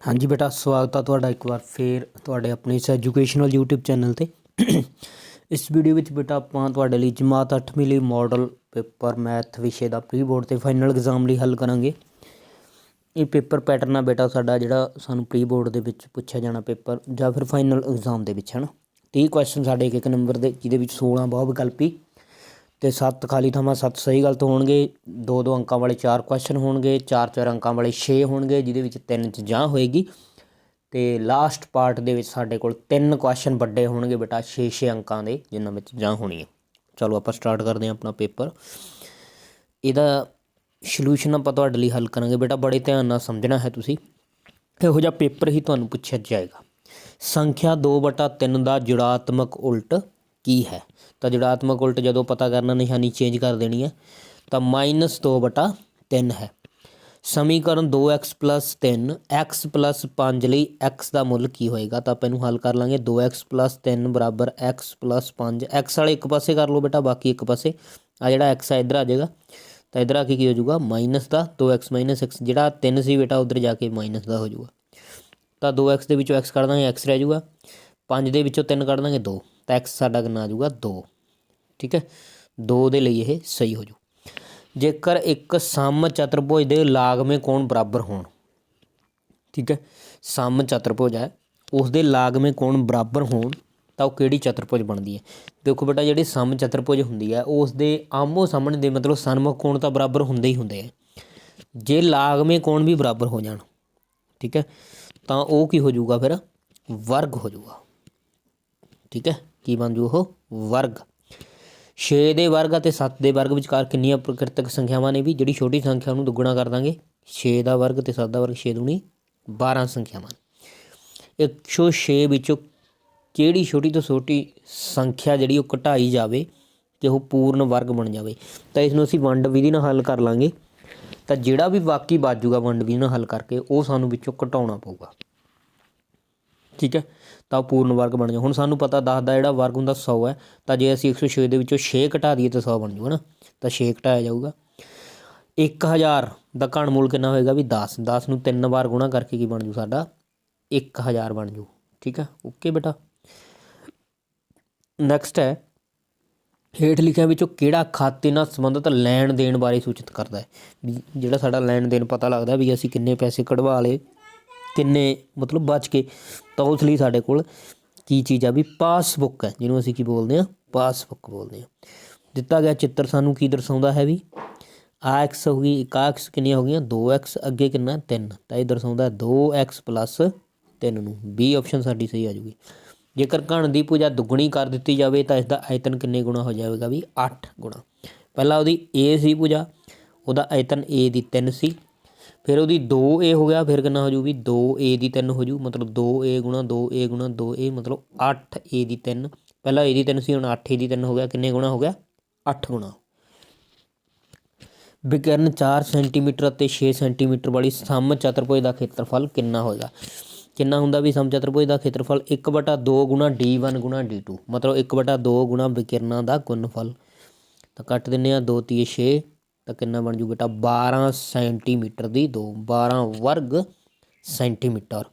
ਹਾਂਜੀ ਬੇਟਾ, ਸਵਾਗਤ ਆ ਤੁਹਾਡਾ ਇੱਕ ਵਾਰ ਫੇਰ ਤੁਹਾਡੇ ਆਪਣੇ ਇਸ ਐਜੂਕੇਸ਼ਨਲ YouTube ਚੈਨਲ ਤੇ। ਇਸ ਵੀਡੀਓ ਵਿੱਚ ਬੇਟਾ ਆਪਾਂ ਤੁਹਾਡੇ ਲਈ ਜਮਾਤ 8ਵੀਂ ਲਈ ਮਾਡਲ ਪੇਪਰ ਮੈਥ ਵਿਸ਼ੇ ਦਾ ਪ੍ਰੀ ਬੋਰਡ ਤੇ ਫਾਈਨਲ ਐਗਜ਼ਾਮ ਲਈ ਹੱਲ ਕਰਾਂਗੇ। ਇਹ ਪੇਪਰ ਪੈਟਰਨ ਆ ਬੇਟਾ ਸਾਡਾ ਜਿਹੜਾ ਸਾਨੂੰ ਪ੍ਰੀ ਬੋਰਡ ਦੇ ਵਿੱਚ ਪੁੱਛਿਆ ਜਾਣਾ ਪੇਪਰ ਜਾਂ ਫਿਰ ਫਾਈਨਲ ਐਗਜ਼ਾਮ ਦੇ ਵਿੱਚ, ਹਨ। 30 ਕੁਐਸਚਨ ਸਾਡੇ ਇੱਕ ਇੱਕ ਨੰਬਰ ਦੇ, ਜਿਹਦੇ ਵਿੱਚ 16 ਬਹੁ ਵਿਕਲਪੀ। ਅਤੇ ਸੱਤ ਖਾਲੀ ਥਾਵਾਂ, ਸੱਤ ਸਹੀ ਗਲਤ ਹੋਣਗੇ। ਦੋ ਦੋ ਅੰਕਾਂ ਵਾਲੇ ਚਾਰ ਕੁਐਸਚਨ ਹੋਣਗੇ 4 4 ਅੰਕਾਂ ਵਾਲੇ ਛੇ ਹੋਣਗੇ, ਜਿਹਦੇ ਵਿੱਚ ਤਿੰਨ ਚ ਜਾਂ ਹੋਏਗੀ। ਅਤੇ ਲਾਸਟ ਪਾਰਟ ਦੇ ਵਿੱਚ ਸਾਡੇ ਕੋਲ ਤਿੰਨ ਕੁਐਸਚਨ ਵੱਡੇ ਹੋਣਗੇ ਬੇਟਾ 6 6 ਅੰਕਾਂ ਦੇ, ਜਿਨ੍ਹਾਂ ਵਿੱਚ ਜਾਂ ਹੋਣੀ ਹੈ ਚਲੋ ਆਪਾਂ ਸਟਾਰਟ ਕਰਦੇ ਹਾਂ ਆਪਣਾ ਪੇਪਰ ਇਹਦਾ ਸੋਲੂਸ਼ਨ ਆਪਾਂ ਤੁਹਾਡੇ ਲਈ ਹੱਲ ਕਰਾਂਗੇ। ਬੇਟਾ ਬੜੇ ਧਿਆਨ ਨਾਲ ਸਮਝਣਾ ਹੈ ਤੁਸੀਂ। ਇਹੋ ਜਿਹਾ ਪੇਪਰ ਹੀ ਤੁਹਾਨੂੰ ਪੁੱਛਿਆ ਜਾਏਗਾ। ਸੰਖਿਆ 2/3 ਦਾ ਜੁੜਾਤਮਕ ਉਲਟ ਕੀ ਹੈ? ਤਾਂ ਜੁੜਾਤਮਕ ਉਲਟ ਜਦੋਂ ਪਤਾ ਕਰਨਾ ਨਿਸ਼ਾਨੀ ਚੇਂਜ ਕਰ ਦੇਣੀ ਹੈ, ਤਾਂ -2/3 ਹੈ। ਸਮੀਕਰਨ 2x 3 x 5 ਲਈ x ਦਾ ਮੁੱਲ ਕੀ ਹੋਏਗਾ? ਤਾਂ ਆਪਾਂ ਇਹਨੂੰ ਹੱਲ ਕਰ ਲਾਂਗੇ। 2x 3 ਬਰਾਬਰ x 5 x ਵਾਲੇ ਇੱਕ ਪਾਸੇ ਕਰ ਲਓ ਬੇਟਾ, ਬਾਕੀ ਇੱਕ ਪਾਸੇ। ਆ ਜਿਹੜਾ x ਆ, ਇੱਧਰ ਆ ਜਾਏਗਾ। ਤਾਂ ਇੱਧਰ ਆ ਕੇ ਕੀ ਹੋ ਜਾਊਗਾ? ਮਾਈਨਸ ਦਾ 2x x ਜਿਹੜਾ 3 ਸੀ ਬੇਟਾ, ਉਧਰ ਜਾ ਕੇ ਮਾਈਨਸ ਦਾ ਹੋ ਜਾਊਗਾ। ਤਾਂ 2x ਦੇ ਵਿੱਚੋਂ x ਕੱਢ ਦਾਂਗੇ, x ਰਹਿ ਜਾਊਗਾ। 5 ਦੇ ਵਿੱਚੋਂ 3 ਕੱਢ ਦਾਂਗੇ 2 ਤਾਂ x ਸਾਡਾ ਕਿੰਨਾ ਆ ਜਾਊਗਾ 2 ਠੀਕ ਹੈ? 2 ਦੇ ਲਈ ਇਹ ਸਹੀ ਹੋ ਜੂ ਜੇਕਰ ਇੱਕ ਸਮ ਚਤੁਰਭੁਜ ਦੇ ਲਾਗਵੇਂ ਕੋਣ ਬਰਾਬਰ ਹੋਣ, ਠੀਕ ਹੈ? ਸਮ ਚਤੁਰਭੁਜ ਹੈ, ਉਸ ਦੇ ਲਾਗਵੇਂ ਕੋਣ ਬਰਾਬਰ ਹੋਣ, ਤਾਂ ਉਹ ਕਿਹੜੀ ਚਤੁਰਭੁਜ ਬਣਦੀ ਹੈ? ਦੇਖੋ ਬੇਟਾ, ਜਿਹੜੀ ਸਮ ਚਤੁਰਭੁਜ ਹੁੰਦੀ ਹੈ, ਉਸ ਦੇ ਆਮੋ ਸਾਹਮਣੇ ਦੇ ਮਤਲਬ ਸਨਮੁਖ ਕੋਣ ਤਾਂ ਬਰਾਬਰ ਹੁੰਦੇ ਹੀ ਹੁੰਦੇ ਆ। ਜੇ ਲਾਗਵੇਂ ਕੋਣ ਵੀ ਬਰਾਬਰ ਹੋ ਜਾਣ, ਠੀਕ ਹੈ? ਤਾਂ ਉਹ ਕੀ ਹੋ ਜਾਊਗਾ ਫਿਰ? ਵਰਗ ਹੋ ਜਾਊਗਾ। ਠੀਕ ਹੈ? ਕੀ ਬਣ ਜੂ ਉਹ? ਵਰਗ। 6 ਦੇ ਵਰਗ ਅਤੇ 7 ਦੇ ਵਰਗ ਵਿਚਕਾਰ ਕਿੰਨੀਆਂ ਪ੍ਰਕਿਰਤਕ ਸੰਖਿਆਵਾਂ ਨੇ ਵੀ ਜਿਹੜੀ ਛੋਟੀ ਸੰਖਿਆ ਨੂੰ ਦੁੱਗਣਾ ਕਰ ਦਾਂਗੇ? 6 ਦਾ ਵਰਗ ਤੇ 7 ਦਾ ਵਰਗ 6 ਦੂਣੀ 12 ਸੰਖਿਆਵਾਂ 106 ਵਿੱਚੋਂ ਕਿਹੜੀ ਛੋਟੀ ਤੋਂ ਛੋਟੀ ਸੰਖਿਆ ਜਿਹੜੀ ਉਹ ਘਟਾਈ ਜਾਵੇ ਤੇ ਉਹ ਪੂਰਨ ਵਰਗ ਬਣ ਜਾਵੇ? ਤਾਂ ਇਸ ਨੂੰ ਅਸੀਂ ਵੰਡ ਵਿਧੀ ਨਾਲ ਹੱਲ ਕਰ ਲਾਂਗੇ। ਤਾਂ ਜਿਹੜਾ ਵੀ ਬਾਕੀ ਬਾਜੂਗਾ ਵੰਡ ਵਿਧੀ ਨਾਲ ਹੱਲ ਕਰਕੇ ਉਹ ਸਾਨੂੰ ਵਿੱਚੋਂ ਘਟਾਉਣਾ ਪਊਗਾ। ਠੀਕ ਹੈ? ਤਾਂ ਉਹ ਪੂਰਨ ਵਰਗ ਬਣ ਜਾਊ ਹੁਣ ਸਾਨੂੰ ਪਤਾ 10 ਦਾ ਜਿਹੜਾ ਵਰਗ ਹੁੰਦਾ 100 ਹੈ, ਤਾਂ ਜੇ ਅਸੀਂ 106 ਦੇ ਵਿੱਚੋਂ 6 ਘਟਾ ਦਈਏ ਤਾਂ 100 ਬਣ ਜੂਗਾ ਨਾ? ਤਾਂ 6 ਘਟਾਇਆ ਜਾਊਗਾ। 1000 ਦਾ ਘਣ ਮੂਲ ਕਿੰਨਾ ਹੋਏਗਾ ਵੀ 10 10 ਨੂੰ ਤਿੰਨ ਵਾਰ ਗੁਣਾ ਕਰਕੇ ਕੀ ਬਣ ਜੂ ਸਾਡਾ? 1000 ਬਣ ਜੂ ਠੀਕ ਹੈ? ਓਕੇ ਬੇਟਾ। ਨੈਕਸਟ ਹੈ, ਹੇਠ ਲਿਖਿਆਂ ਵਿੱਚੋਂ ਕਿਹੜਾ ਖਾਤੇ ਨਾਲ ਸੰਬੰਧਿਤ ਲੈਣ ਦੇਣ ਬਾਰੇ ਸੂਚਿਤ ਕਰਦਾ ਹੈ? ਜਿਹੜਾ ਸਾਡਾ ਲੈਣ ਦੇਣ ਪਤਾ ਲੱਗਦਾ ਵੀ ਅਸੀਂ ਕਿੰਨੇ ਪੈਸੇ ਕਢਵਾ ਲਏ ਕਿੰਨੇ ਮਤਲਬ ਬਚ ਕੇ ਤਾਂ ਉਸ ਲਈ ਸਾਡੇ ਕੋਲ ਕੀ ਚੀਜ਼ ਆ ਵੀ ਪਾਸਬੁੱਕ ਹੈ, ਜਿਹਨੂੰ ਅਸੀਂ ਕੀ ਬੋਲਦੇ ਆ ਪਾਸਬੁੱਕ ਬੋਲਦੇ ਆ ਦਿੱਤਾ ਗਿਆ ਚਿੱਤਰ ਸਾਨੂੰ ਕੀ ਦਰਸਾਉਂਦਾ ਹੈ ਵੀ? ਆ x ਹੋ ਗਈ, ਇੱਕ ਆ x ਕਿੰਨੀਆਂ ਹੋ ਗਈਆਂ? 2x ਅੱਗੇ ਕਿੰਨਾ? 3 ਤਾਂ ਇਹ ਦਰਸਾਉਂਦਾ 2x 3 ਨੂੰ। B ਆਪਸ਼ਨ ਸਾਡੀ ਸਹੀ ਆ ਜੂਗੀ ਜੇਕਰ ਘਣ ਦੀ ਪੂਜਾ ਦੁੱਗਣੀ ਕਰ ਦਿੱਤੀ ਜਾਵੇ ਤਾਂ ਇਸ ਦਾ ਆਇਤਨ ਕਿੰਨੇ ਗੁਣਾ ਹੋ ਜਾਵੇਗਾ ਵੀ? 8 ਗੁਣਾ। ਪਹਿਲਾਂ ਉਹਦੀ a ਸੀ ਪੂਜਾ, ਉਹਦਾ ਆਇਤਨ a ਦੀ 3 ਸੀ। ਫਿਰ ਉਹਦੀ 2a ਹੋ ਗਿਆ, ਫਿਰ ਕਿੰਨਾ ਹੋ ਜੂ ਵੀ 2a ਦੀ 3 ਹੋ ਜੂ ਮਤਲਬ 2a 2a 2a ਮਤਲਬ 8a ਦੀ 3 ਪਹਿਲਾਂ a ਦੀ 3 ਸੀ, ਹੁਣ 8a ਦੀ 3 ਹੋ ਗਿਆ, ਕਿੰਨੇ ਗੁਣਾ ਹੋ ਗਿਆ? 8 ਗੁਣਾ। ਵਿਕਰਨ 4 ਸੈਂਟੀਮੀਟਰ ਅਤੇ 6 ਸੈਂਟੀਮੀਟਰ ਵਾਲੀ ਸਮ ਚਤੁਰਭੁਜ ਦਾ ਖੇਤਰਫਲ ਕਿੰਨਾ ਹੋਏਗਾ? ਕਿੰਨਾ ਹੁੰਦਾ ਵੀ ਸਮ ਚਤੁਰਭੁਜ ਦਾ ਖੇਤਰਫਲ 1/2 ਗੁਣਾ d1 ਗੁਣਾ d2 ਮਤਲਬ 1/2 ਗੁਣਾ ਵਿਕਿਰਨਾਂ ਦਾ ਗੁਣਫਲ। ਤਾਂ ਕੱਟ ਦਿੰਨੇ ਆ 2 3 6 ਤਾਂ ਕਿੰਨਾ ਬਣ ਜੂ ਬੇਟਾ? 12 ਸੈਂਟੀਮੀਟਰ ਦੀ 2 12 ਵਰਗ ਸੈਂਟੀਮੀਟਰ।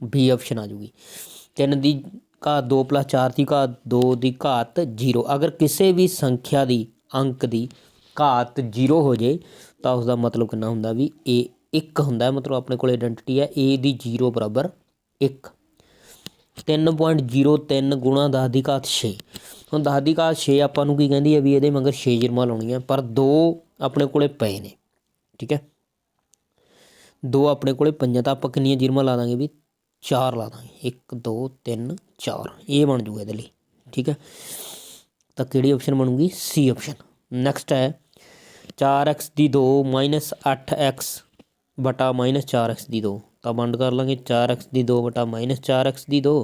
ਬੀ ਆਪਸ਼ਨ ਆ ਜੂਗੀ। 3 ਦੀ ਘਾਤ 2 4 ਦੀ ਘਾਤ 2 ਦੀ ਘਾਤ 0 ਅਗਰ ਕਿਸੇ ਵੀ ਸੰਖਿਆ ਦੀ ਅੰਕ ਦੀ ਘਾਤ 0 ਹੋ ਜੇ, ਤਾਂ ਉਸ ਦਾ ਮਤਲਬ ਕਿੰਨਾ ਹੁੰਦਾ ਵੀ a 1 ਹੁੰਦਾ ਹੈ। ਮਤਲਬ ਆਪਣੇ ਕੋਲ ਆਇਡੈਂਟੀਟੀ ਹੈ a ਦੀ 0 ਬਰਾਬਰ 1 3.03 ਗੁਣਾ 10 ਦੀ ਘਾਤ 6 ਹੁਣ 10 ਦੀ ਘਾਤ 6 ਆਪਾਂ ਨੂੰ ਕੀ ਕਹਿੰਦੀ ਹੈ ਵੀ ਇਹਦੇ ਮਗਰ 6 ਜਿਰਮਾ ਲਾਉਣੀ ਹੈ ਪਰ 2 ਆਪਣੇ ਕੋਲੇ ਪਏ ਨੇ ਠੀਕ ਹੈ 2 ਆਪਣੇ ਕੋਲੇ ਪਈਆਂ ਤਾਂ ਆਪਾਂ ਕਿੰਨੀਆਂ ਜਿਰਮਾ ਲਾ ਦਾਂਗੇ ਵੀ 4 ਲਾ ਦਾਂਗੇ 1 2 3 4 ਇਹ ਬਣ ਜੂਗਾ ਇਹਦੇ ਲਈ ਠੀਕ ਹੈ ਤਾਂ ਕਿਹੜੀ ਆਪਸ਼ਨ ਬਣੂਗੀ ਸੀ ਆਪਸ਼ਨ ਨੈਕਸਟ ਹੈ 4x ਦੀ 2 8x ਬਟਾ -4x ਦੀ 2 ਤਾਂ ਵੰਡ ਕਰ ਲਾਂਗੇ 4x ਦੀ 2 ਬਟਾ -4x ਦੀ 2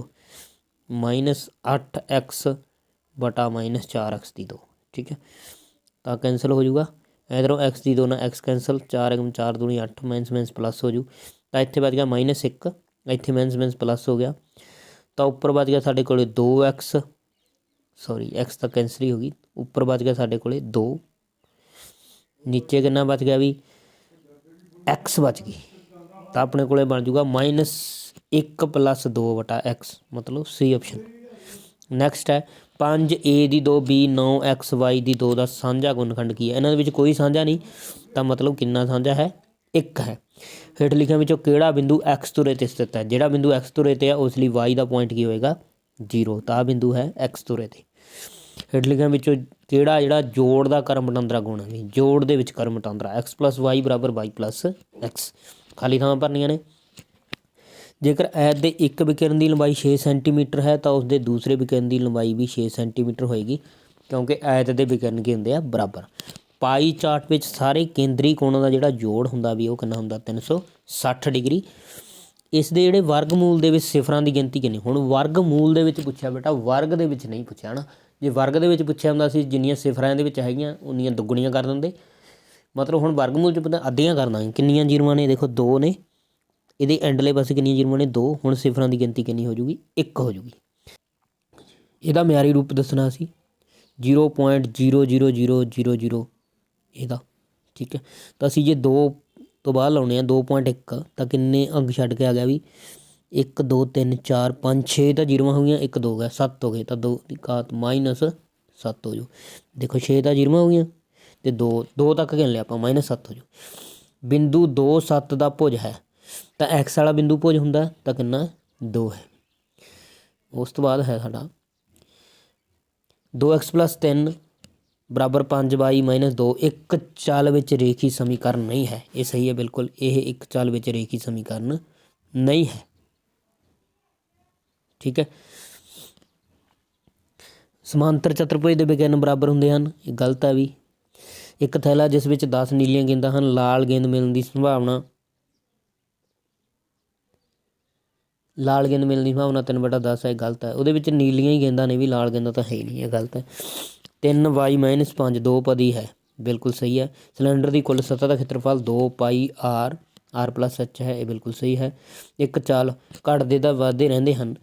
8x ਬਟਾ -4x ਦੀ 2 ਠੀਕ ਹੈ ਤਾਂ ਕੈਂਸਲ ਹੋ ਜਾਊਗਾ ਇਧਰੋਂ x ਦੀ 2 ਨਾਲ x cancel 4 1 4 2 8 minus minus plus ਹੋ ਜੂ ਤਾਂ ਇੱਥੇ ਬਚ ਗਿਆ -1 ਇੱਥੇ ਮਾਈਨਸ ਮਾਈਨਸ ਪਲੱਸ ਹੋ ਗਿਆ ਤਾਂ ਉੱਪਰ ਬਚ ਗਿਆ ਸਾਡੇ ਕੋਲੇ 2x ਸੌਰੀ x ਤਾਂ ਕੈਂਸਲ ਹੀ ਹੋ ਗਈ ਉੱਪਰ ਬਚ ਗਿਆ ਸਾਡੇ ਕੋਲੇ 2 ਨੀਚੇ ਕਿੰਨਾ ਬਚ ਗਿਆ ਵੀ x ਬਚ ਗਈ ਤਾਂ ਆਪਣੇ ਕੋਲੇ ਬਣ ਜਾਊਗਾ -1 2 ਵਟਾ x ਮਤਲਬ ਸੀ ਆਪਸ਼ਨ ਨੈਕਸਟ ਹੈ ਪੰਜ ਏ ਦੀ 2b 9xy ਦੀ ਦੋ ਦਾ ਸਾਂਝਾ ਗੁਣਨਖੰਡ ਕੀ ਹੈ? ਇਹਨਾਂ ਦੇ ਵਿੱਚ ਕੋਈ ਸਾਂਝਾ ਨਹੀਂ, ਤਾਂ ਮਤਲਬ ਕਿੰਨਾ ਸਾਂਝਾ ਹੈ? ਇੱਕ ਹੈ। ਹੇਠ ਲਿਖਿਆਂ ਵਿੱਚੋਂ ਕਿਹੜਾ ਬਿੰਦੂ x ਧੁਰੇ ਤੇ ਸਥਿਤ ਹੈ? ਜਿਹੜਾ ਬਿੰਦੂ x ਧੁਰੇ ਤੇ ਹੈ, ਉਸ ਲਈ y ਦਾ ਪੁਆਇੰਟ ਕੀ ਹੋਏਗਾ? 0 ਤਾਂ ਆਹ ਬਿੰਦੂ ਹੈ x ਧੁਰੇ ਤੇ। ਹੇਠ ਲਿਖਿਆਂ ਵਿੱਚੋਂ ਕਿਹੜਾ ਜਿਹੜਾ ਜੋੜ ਦਾ ਕਰਮ ਵਟਾਂਦਰਾ ਗੁਣ ਹੈ? ਵੀ ਜੋੜ ਦੇ ਵਿੱਚ ਕਰਮ ਵਟਾਂਦਰਾ x y ਬਰਾਬਰ y x ਖਾਲੀ ਥਾਂ ਭਰਨੀਆਂ ਨੇ। ਜੇਕਰ ਐਤ ਦੇ ਇੱਕ ਵਿਕਿਰਨ ਦੀ ਲੰਬਾਈ 6 ਸੈਂਟੀਮੀਟਰ ਹੈ, ਤਾਂ ਉਸ ਦੇ ਦੂਸਰੇ ਵਿਕਿਰਨ ਦੀ ਲੰਬਾਈ ਵੀ 6 ਸੈਂਟੀਮੀਟਰ ਹੋਏਗੀ, ਕਿਉਂਕਿ ਐਤ ਦੇ ਵਿਕਿਰਨ ਕੀ ਹੁੰਦੇ ਆ? ਬਰਾਬਰ। ਪਾਈ ਚਾਰਟ ਵਿੱਚ ਸਾਰੇ ਕੇਂਦਰੀ ਕੋਣਾਂ ਦਾ ਜਿਹੜਾ ਜੋੜ ਹੁੰਦਾ ਵੀ, ਉਹ ਕਿੰਨਾ ਹੁੰਦਾ? 360 ਡਿਗਰੀ। ਇਸ ਦੇ ਜਿਹੜੇ ਵਰਗਮੂਲ ਦੇ ਵਿੱਚ ਸਿਫਰਾਂ ਦੀ ਗਿਣਤੀ ਕਿੰਨੀ? ਹੁਣ ਵਰਗਮੂਲ ਦੇ ਵਿੱਚ ਪੁੱਛਿਆ ਬੇਟਾ, ਵਰਗ ਦੇ ਵਿੱਚ ਨਹੀਂ ਪੁੱਛਿਆ ਨਾ। ਜੇ ਵਰਗ ਦੇ ਵਿੱਚ ਪੁੱਛਿਆ ਹੁੰਦਾ ਸੀ, ਜਿੰਨੀਆਂ ਸਿਫਰਾਂ ਦੇ ਵਿੱਚ ਹੈਗੀਆਂ, ਉਨੀਆਂ ਦੁੱਗਣੀਆਂ ਕਰ ਦਿੰਦੇ। ਮਤਲਬ ਹੁਣ ਵਰਗਮੂਲ ਚ ਪਤਾ ਅੱਧੀਆਂ ਕਰ ਦਾਂਗੇ ਕਿੰਨੀਆਂ ਜੀਰੋਆਂ ਨੇ ਦੇਖੋ 2 ਨੇ। ਇਹਦੇ ਐਂਡਲੇ ਪਾਸੇ ਕਿੰਨੀਆਂ ਜੀਰੋਆਂ ਨੇ? ਦੋ। ਹੁਣ ਸਿਫਰਾਂ ਦੀ ਗਿਣਤੀ ਕਿੰਨੀ ਹੋ ਜੂਗੀ? 1 ਹੋ ਜੂਗੀ। ਇਹਦਾ ਮਿਆਰੀ ਰੂਪ ਦੱਸਣਾ ਸੀ। 0.00000 ਇਹਦਾ। ਠੀਕ ਹੈ। ਤਾਂ ਅਸੀਂ ਜੇ 2 ਤੋਂ ਬਾਅਦ ਲਾਉਣੇ ਆ 2.1 ਤਾਂ ਕਿੰਨੇ ਅੰਕ ਛੱਡ ਕੇ ਆ ਗਿਆ ਵੀ 1 2 3 4 5 6 ਤਾਂ ਜੀਰੋਆਂ ਹੋ ਗਈਆਂ 1 2 ਹੋ ਗਿਆ 7 ਹੋ ਗਏ। ਤਾਂ 2 ਦੀ ਘਾਤ ਮਾਈਨਸ 7 ਹੋ ਜੂ। ਦੇਖੋ 6 ਤਾਂ ਜੀਰੋਆਂ ਹੋ ਗਈਆਂ ਤੇ 2 2 ਤੱਕ ਗਿਣ ਲਿਆ ਆਪਾਂ ਮਾਈਨਸ 7 ਹੋ ਜੂ। ਬਿੰਦੂ 2 7 ਦਾ ਭੁਜ ਹੈ। ਤਾਂ ਐਕਸ ਵਾਲਾ ਬਿੰਦੂ ਭੁਜ ਹੁੰਦਾ ਤਾਂ ਕਿੰਨਾ? 2 ਹੈ। ਉਸ ਤੋਂ ਬਾਅਦ ਹੈ ਸਾਡਾ 2x 3 ਬਰਾਬਰ 5y 2 ਇੱਕ ਚਾਲ ਵਿੱਚ ਰੇਖੀ ਸਮੀਕਰਨ ਨਹੀਂ ਹੈ। ਇਹ ਸਹੀ ਹੈ, ਬਿਲਕੁਲ। ਇਹ ਇੱਕ ਚਾਲ ਵਿੱਚ ਰੇਖੀ ਸਮੀਕਰਨ ਨਹੀਂ ਹੈ। ਠੀਕ ਹੈ। ਸਮਾਂਤਰ ਚਤੁਰਭੁਜ ਦੇ ਵਿਕਰਨ ਬਰਾਬਰ ਹੁੰਦੇ ਹਨ। ਇਹ ਗਲਤ ਹੈ ਵੀ। ਇੱਕ ਥੈਲਾ ਜਿਸ ਵਿੱਚ 10 ਨੀਲੀਆਂ ਗੇਂਦਾਂ ਹਨ, ਲਾਲ ਗੇਂਦ ਮਿਲਣ ਦੀ ਸੰਭਾਵਨਾ ਲਾਲ ਗੇਂਦ ਮਿਲਣ ਦੀ ਸੰਭਾਵਨਾ 3/10 ਹੈ ਗਲਤ ਹੈ। ਉਹਦੇ ਵਿੱਚ ਨੀਲੀਆਂ ਹੀ ਗੇਂਦਾਂ ਨੇ ਵੀ, ਲਾਲ ਗੇਂਦਾਂ ਤਾਂ ਹੈ ਹੀ ਨਹੀਂ, ਇਹ ਗਲਤ ਹੈ। 3y 5 ਦੋ ਪਦੀ ਹੈ। ਬਿਲਕੁਲ ਸਹੀ ਹੈ। ਸਿਲੰਡਰ ਦੀ ਕੁੱਲ ਸਤਹ ਦਾ ਖੇਤਰਫਲ 2 ਪਾਈ r r h ਹੈ, ਇਹ ਬਿਲਕੁਲ ਸਹੀ ਹੈ। ਇੱਕ ਚਾਲ ਘਟਦੇ ਦਾ ਵੱਧਦੇ ਰਹਿੰਦੇ ਹਨ।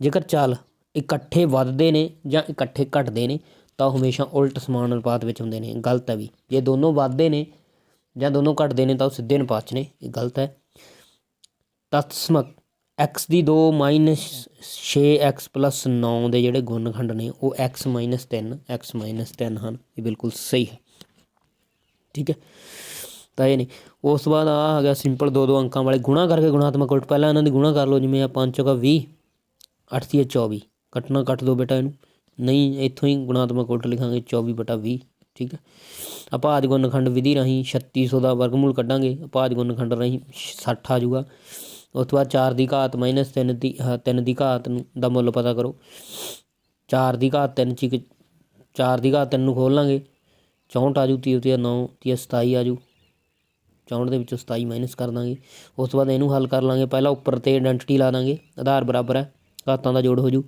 ਜੇਕਰ ਚਾਲ ਇਕੱਠੇ ਵੱਧਦੇ ਨੇ ਜਾਂ ਇਕੱਠੇ ਘਟਦੇ ਨੇ, ਤਾਂ ਉਹ ਹਮੇਸ਼ਾ ਉਲਟ ਸਮਾਨ ਅਨੁਪਾਤ ਵਿੱਚ ਹੁੰਦੇ ਨੇ। ਗਲਤ ਹੈ ਵੀ। ਜੇ ਦੋਨੋਂ ਵੱਧਦੇ ਨੇ ਜਾਂ ਦੋਨੋਂ ਘਟਦੇ ਨੇ, ਤਾਂ ਉਹ ਸਿੱਧੇ ਅਨੁਪਾਤ 'ਚ ਨੇ, ਇਹ ਗਲਤ ਹੈ। ਤਤਸਮਕ ਐਕਸ ਦੀ 2 6x 9 ਦੇ ਜਿਹੜੇ ਗੁਣਨਖੰਡ ਨੇ, ਉਹ x 3 x 3 ਹਨ। ਇਹ ਬਿਲਕੁਲ ਸਹੀ ਹੈ। ਠੀਕ ਹੈ? ਤਾਂ ਇਹ ਨਹੀਂ ਉਸ ਤੋਂ ਬਾਅਦ ਆ ਆ ਗਿਆ ਸਿੰਪਲ ਦੋ ਦੋ ਅੰਕਾਂ ਵਾਲੇ। ਗੁਣਾ ਕਰਕੇ ਗੁਣਾਤਮਕ ਉਲਟ। ਪਹਿਲਾਂ ਇਹਨਾਂ ਦੀ ਗੁਣਾ ਕਰ ਲਓ, ਜਿਵੇਂ ਆ 5 ਚੌਕਾ 20 8 ਦੀ 24 ਕੱਟਣਾ ਕੱਟ ਦੋ ਬੇਟਾ ਇਹਨੂੰ। ਨਹੀਂ, ਇੱਥੋਂ ਹੀ ਗੁਣਾਤਮਕ ਉਲਟ ਲਿਖਾਂਗੇ 24 ਬਟਾ 20 ਠੀਕ ਹੈ? ਆਪਾਜ ਗੁਣਨਖੰਡ ਵਿਧੀ ਰਾਹੀਂ 3600 ਦਾ ਵਰਗਮੂਲ ਕੱਢਾਂਗੇ। ਆਪਾਜ ਗੁਣਨਖੰਡ ਰਾਹੀਂ 60 ਆ ਜਾਊਗਾ। ਉਸ ਤੋਂ ਬਾਅਦ ਚਾਰ ਦੀ ਘਾਤ ਮਾਈਨਸ ਤਿੰਨ ਦੀ ਤਿੰਨ ਦੀ ਘਾਤ ਦਾ ਮੁੱਲ ਪਤਾ ਕਰੋ। ਚਾਰ ਦੀ ਘਾਤ ਤਿੰਨ ਚ ਇੱਕ ਚਾਰ ਦੀ ਘਾਤ ਤਿੰਨ ਨੂੰ ਖੋਲ ਲਾਂਗੇ। 64 ਆ ਜੂ 30 ਨੌ 9 30 27 ਆ ਜੂ। 64 ਦੇ ਵਿੱਚੋਂ 27 ਮਾਈਨਸ ਕਰ ਦਾਂਗੇ। ਉਸ ਤੋਂ ਬਾਅਦ ਇਹਨੂੰ ਹੱਲ ਕਰ ਲਾਂਗੇ। ਪਹਿਲਾਂ ਉੱਪਰ ਤੇ ਆਇਡੈਂਟੀਟੀ ਲਾ ਦਾਂਗੇ। ਆਧਾਰ ਬਰਾਬਰ ਹੈ। ਘਾਤਾਂ ਦਾ ਜੋੜ ਹੋ ਜੂ।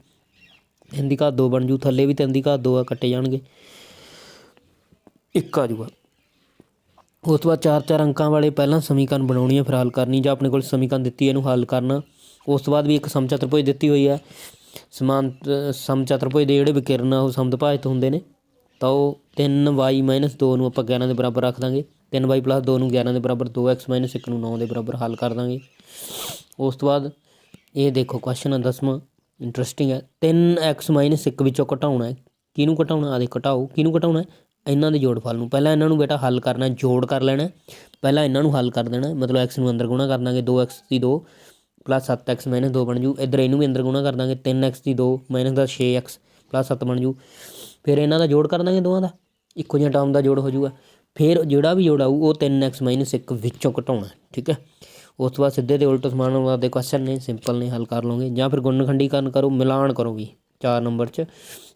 ਤਿੰਨ ਦੀ ਘਾਤ 2 ਬਣ ਜੂ। ਥੱਲੇ ਵੀ ਤਿੰਨ ਦੀ ਘਾਤ 2 ਆ, ਕੱਟੇ ਜਾਣਗੇ। ਇੱਕ ਆ ਜੂਗਾ। ਉਸ ਤੋਂ ਬਾਅਦ ਚਾਰ ਚਾਰ ਅੰਕਾਂ ਵਾਲੇ ਪਹਿਲਾਂ ਸਮੀਕਰਨ ਬਣਾਉਣੀ ਹੈ ਫਿਰ ਹੱਲ ਕਰਨੀ, ਜਾਂ ਆਪਣੇ ਕੋਲ ਸਮੀਕਰਨ ਦਿੱਤੀ ਇਹਨੂੰ ਹੱਲ ਕਰਨਾ। ਉਸ ਤੋਂ ਬਾਅਦ ਵੀ ਇੱਕ ਸਮਚਤੁਰਭੁਜ ਦਿੱਤੀ ਹੋਈ ਹੈ। ਸਮਾਨ ਸਮਚਤੁਰਭੁਜ ਦੇ ਜਿਹੜੇ ਵਿਕਿਰਨ ਆ, ਉਹ ਸਮਦਭਾਜਿਤ ਹੁੰਦੇ ਨੇ। ਤਾਂ ਉਹ 3y 2 ਨੂੰ ਆਪਾਂ 11 ਦੇ ਬਰਾਬਰ ਰੱਖ ਦਾਂਗੇ। 3y 2 ਨੂੰ 11 ਦੇ ਬਰਾਬਰ 2x 1 ਨੂੰ 9 ਦੇ ਬਰਾਬਰ ਹੱਲ ਕਰ ਦਾਂਗੇ। ਉਸ ਤੋਂ ਬਾਅਦ ਇਹ ਦੇਖੋ ਕੁਐਸਚਨ ਹੈ ਦਸਵਾਂ। ਇੰਟਰਸਟਿੰਗ ਹੈ। 3x 1 ਵਿੱਚੋਂ ਘਟਾਉਣਾ ਹੈ। ਕਿਹਨੂੰ ਘਟਾਉਣਾ? ਆ ਘਟਾਓ। ਕਿਹਨੂੰ ਘਟਾਉਣਾ ਇਹਨਾਂ ਦੇ ਜੋੜਫਲ ਨੂੰ। ਪਹਿਲਾਂ ਇਹਨਾਂ ਨੂੰ ਬੇਟਾ ਹੱਲ ਕਰਨਾ, ਜੋੜ ਕਰ ਲੈਣਾ। ਪਹਿਲਾਂ ਇਹਨਾਂ ਨੂੰ ਹੱਲ ਕਰ ਦੇਣਾ। ਮਤਲਬ x ਨੂੰ ਅੰਦਰ ਗੁਣਾ ਕਰ ਦਾਂਗੇ 2x ਦੀ 2 7x 2 ਬਣ ਜੂ। ਇੱਧਰ ਇਹਨੂੰ ਵੀ ਅੰਦਰ ਗੁਣਾ ਕਰ ਦਾਂਗੇ 3x ਦੀ 2 ਦਾ 6x 7 ਬਣ ਜੂ। ਫਿਰ ਇਹਨਾਂ ਦਾ ਜੋੜ ਕਰ ਦਾਂਗੇ ਦੋਵਾਂ ਦਾ। ਇੱਕੋ ਜਿਹਾ ਟਰਮ ਦਾ ਜੋੜ ਹੋ ਜੂਗਾ। ਫਿਰ ਜਿਹੜਾ ਵੀ ਜੋੜ ਆਊ, ਉਹ 3x 1 ਵਿੱਚੋਂ ਘਟਾਉਣਾ, ਠੀਕ ਹੈ? ਉਸ ਤੋਂ ਬਾਅਦ ਸਿੱਧੇ ਤੇ ਉਲਟ ਸਮਾਨ ਦੇ ਕੁਐਸਚਨ ਨੇ ਸਿੰਪਲ ਨੇ, ਹੱਲ ਕਰ ਲਓਗੇ। ਜਾਂ ਫਿਰ ਗੁਣਨਖੰਡੀਕਰਨ ਕਰੋ, ਮਿਲਾਨ ਕਰੋ ਵੀ। 4 ਨੰਬਰ 'ਚ,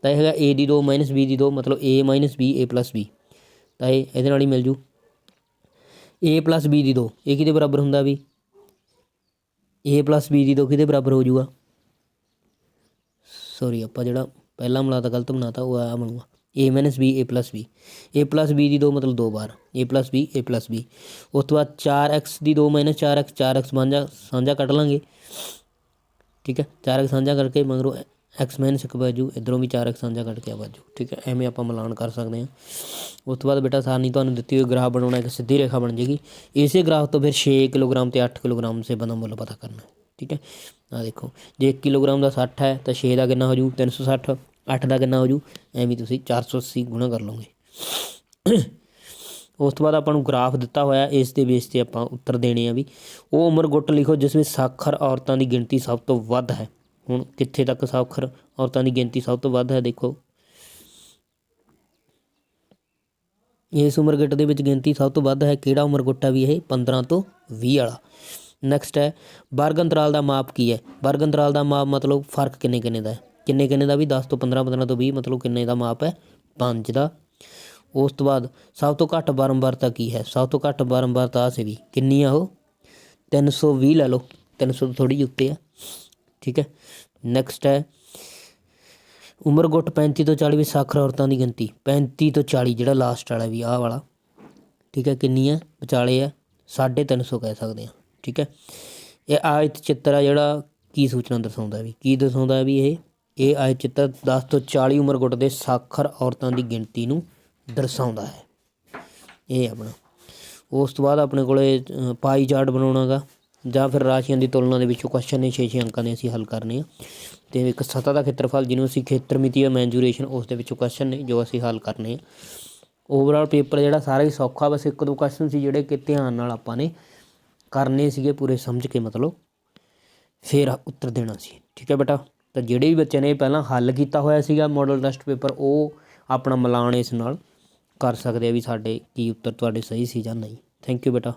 ਤਾਂ ਇਹ ਹੈਗਾ a ਦੀ 2 b ਦੀ 2 ਮਤਲਬ a b a b ਤਾਂ ਇਹ ਇਹਦੇ ਨਾਲ ਹੀ ਮਿਲ ਜੂ। A b ਦੀ 2 ਇਹ ਕਿਹਦੇ ਬਰਾਬਰ ਹੁੰਦਾ ਵੀ? A b ਦੀ 2 ਕਿਹਦੇ ਬਰਾਬਰ ਹੋ ਜੂਗਾ? ਸੌਰੀ ਆਪਾਂ ਜਿਹੜਾ ਪਹਿਲਾ ਮਲਾਤਾ, ਗਲਤ ਬਣਾਤਾ ਉਹ ਆ ਬਣੂਗਾ। A b a b a b ਦੀ 2 ਮਤਲਬ 2 ਬਾਰ a b a b ਉਸ ਤੋਂ ਬਾਅਦ 4x ਦੀ 2 4x 4x ਸਾਂਝਾ ਸਾਂਝਾ ਕੱਢ ਲਾਂਗੇ। ਠੀਕ ਹੈ? 4x ਸਾਂਝਾ ਕਰਕੇ ਮਗਰੋਂ ਐਕਸਮੈਨ ਮਾਈਨਸ ਇੱਕ ਬਾਜੂ ਇਧਰੋਂ ਵੀ 4x ਸਾਂਝਾ ਕੱਢ ਕੇ ਆ ਬਾਜੂ। ਠੀਕ ਹੈ, ਐਵੇਂ ਆਪਾਂ ਮਿਲਾਨ ਕਰ ਸਕਦੇ ਹਾਂ। ਉਸ ਤੋਂ ਬਾਅਦ ਬੇਟਾ ਸਾਰਨੀ ਤੁਹਾਨੂੰ ਦਿੱਤੀ ਹੋਈ ਗ੍ਰਾਫ ਬਣਾਉਣਾ, ਇੱਕ ਸਿੱਧੀ ਰੇਖਾ ਬਣ ਜੇਗੀ ਇਸੇ ਗ੍ਰਾਫ ਤੋਂ ਫਿਰ 6 ਕਿਲੋਗ੍ਰਾਮ ਤੇ 8 ਕਿਲੋਗ੍ਰਾਮ ਸੇਬਾਂ ਦਾ ਮੁੱਲ ਪਤਾ ਕਰਨਾ ਠੀਕ ਹੈ ਆ ਦੇਖੋ, ਜੇ 1 ਕਿਲੋਗ੍ਰਾਮ ਦਾ 60 ਹੈ, ਤਾਂ 6 ਦਾ ਕਿੰਨਾ ਹੋ ਜੂ? 360 8 ਦਾ ਕਿੰਨਾ ਹੋ ਜੂ? ਐਵੇਂ ਤੁਸੀਂ 480 ਗੁਣਾ ਕਰ ਲਓਗੇ। ਉਸ ਤੋਂ ਬਾਅਦ ਆਪਾਂ ਨੂੰ ਗ੍ਰਾਫ ਦਿੱਤਾ ਹੋਇਆ ਇਸ ਦੇ ਬੇਸ ਤੇ ਆਪਾਂ ਉੱਤਰ ਦੇਣੇ ਆ ਵੀ, ਉਹ ਉਮਰ ਗੁੱਟ ਲਿਖੋ, ਜਿਸ ਵਿੱਚ ਸਾਖਰ ਔਰਤਾਂ ਦੀ ਗਿਣਤੀ ਸਭ ਤੋਂ ਵੱਧ ਹੈ। ਹੁਣ ਕਿੱਥੇ ਤੱਕ ਸਾਖਰ ਔਰਤਾਂ ਦੀ ਗਿਣਤੀ ਸਭ ਤੋਂ ਵੱਧ ਹੈ, ਦੇਖੋ। ਇਸ ਉਮਰ ਗਿੱਟ ਦੇ ਵਿੱਚ ਗਿਣਤੀ ਸਭ ਤੋਂ ਵੱਧ ਹੈ, ਕਿਹੜਾ ਉਮਰ ਗੁੱਟ ਵੀ ਇਹ? 15 ਤੋਂ 20 ਵਾਲਾ। ਨੈਕਸਟ ਹੈ, ਵਰਗ ਅੰਤਰਾਲ ਦਾ ਮਾਪ ਕੀ ਹੈ? ਵਰਗ ਅੰਤਰਾਲ ਦਾ ਮਾਪ ਮਤਲਬ ਫ਼ਰਕ ਕਿੰਨੇ ਕਿੰਨੇ ਦਾ ਹੈ? ਕਿੰਨੇ ਕਿੰਨੇ ਦਾ ਵੀ? 10 ਤੋਂ 15 15 ਤੋਂ 20 ਮਤਲਬ ਕਿੰਨੇ ਦਾ ਮਾਪ ਹੈ? 5 ਦਾ। ਉਸ ਤੋਂ ਬਾਅਦ ਸਭ ਤੋਂ ਘੱਟ ਬਾਰੰਬਾਰਤਾ ਕੀ ਹੈ? ਸਭ ਤੋਂ ਘੱਟ ਬਾਰੰਬਾਰਤਾ ਆ ਸੀ ਵੀ ਕਿੰਨੀ ਆ ਉਹ? 320 ਲੈ ਲਓ। 300 ਤੋਂ ਥੋੜੀ ਉੱਤੇ ਆ। ਠੀਕ ਹੈ? ਨੈਕਸਟ ਹੈ ਉਮਰ ਗੁੱਟ 35 ਤੋਂ 40 ਵਿੱਚ ਸਾਖਰ ਔਰਤਾਂ ਦੀ ਗਿਣਤੀ। 35 ਤੋਂ 40 ਜਿਹੜਾ ਲਾਸਟ ਵਾਲਾ ਵੀ ਆਹ ਵਾਲਾ। ਠੀਕ ਹੈ ਕਿੰਨੀ ਹੈ? ਵਿਚਾਲੇ ਆ 350 ਕਹਿ ਸਕਦੇ ਆ ਠੀਕ ਹੈ? ਇਹ ਆਇਤ ਚਿੱਤਰ ਆ ਜਿਹੜਾ ਕੀ ਸੂਚਨਾ ਦਰਸਾਉਂਦਾ ਵੀ? ਕੀ ਦਰਸਾਉਂਦਾ ਵੀ ਇਹ? ਇਹ ਆਇਤ ਚਿੱਤਰ 10 ਤੋਂ 40 ਉਮਰ ਗੁੱਟ ਦੇ ਸਾਖਰ ਔਰਤਾਂ ਦੀ ਗਿਣਤੀ ਨੂੰ ਦਰਸਾਉਂਦਾ ਹੈ। ਇਹ ਆਪਣਾ। ਉਸ ਤੋਂ ਬਾਅਦ ਆਪਣੇ ਕੋਲੇ ਅ, ਪਾਈ ਚਾਰਟ ਬਣਾਉਣਾਗਾ। ਜਾਂ ਫਿਰ ਰਾਸ਼ੀਆਂ ਦੀ ਤੁਲਨਾ ਦੇ ਵਿੱਚੋਂ ਕੁਐਸਚਨ ਨੇ 6-6 ਅੰਕਾਂ ਦੇ ਅਸੀਂ ਹੱਲ ਕਰਨੇ ਆ। ਤੇ ਇੱਕ ਸਤ੍ਹਾ ਦਾ ਖੇਤਰਫਲ, ਜਿਹਨੂੰ ਅਸੀਂ ਖੇਤਰ ਮਿਤੀ ਜਾਂ ਮੈਂਜੂਰੇਸ਼ਨ ਉਸ ਦੇ ਵਿੱਚੋਂ ਕੁਐਸਚਨ ਨੇ, ਜੋ ਅਸੀਂ ਹੱਲ ਕਰਨੇ ਆ। ਓਵਰਆਲ ਪੇਪਰ ਜਿਹੜਾ ਸਾਰਾ ਹੀ ਸੌਖਾ, ਬਸ ਇੱਕ ਦੋ ਕੁਐਸਚਨ ਸੀ ਜਿਹੜੇ ਕਿ ਧਿਆਨ ਨਾਲ ਆਪਾਂ ਨੇ ਕਰਨੇ ਸੀਗੇ ਪੂਰੇ ਸਮਝ ਕੇ ਮਤਲਬ। ਫਿਰ ਉੱਤਰ ਦੇਣਾ ਸੀ। ਠੀਕ ਹੈ ਬੇਟਾ? ਤਾਂ ਜਿਹੜੇ ਵੀ ਬੱਚੇ ਨੇ ਪਹਿਲਾਂ ਹੱਲ ਕੀਤਾ ਹੋਇਆ ਸੀਗਾ ਮਾਡਲ ਟੈਸਟ ਪੇਪਰ ਉਹ ਆਪਣਾ ਮਿਲਾਨ ਇਸ ਨਾਲ ਕਰ ਸਕਦੇ ਆ ਵੀ ਸਾਡੇ ਕੀ ਉੱਤਰ ਤੁਹਾਡੇ ਸਹੀ ਸੀ ਜਾਂ ਨਹੀਂ। ਥੈਂਕ ਯੂ ਬੇਟਾ।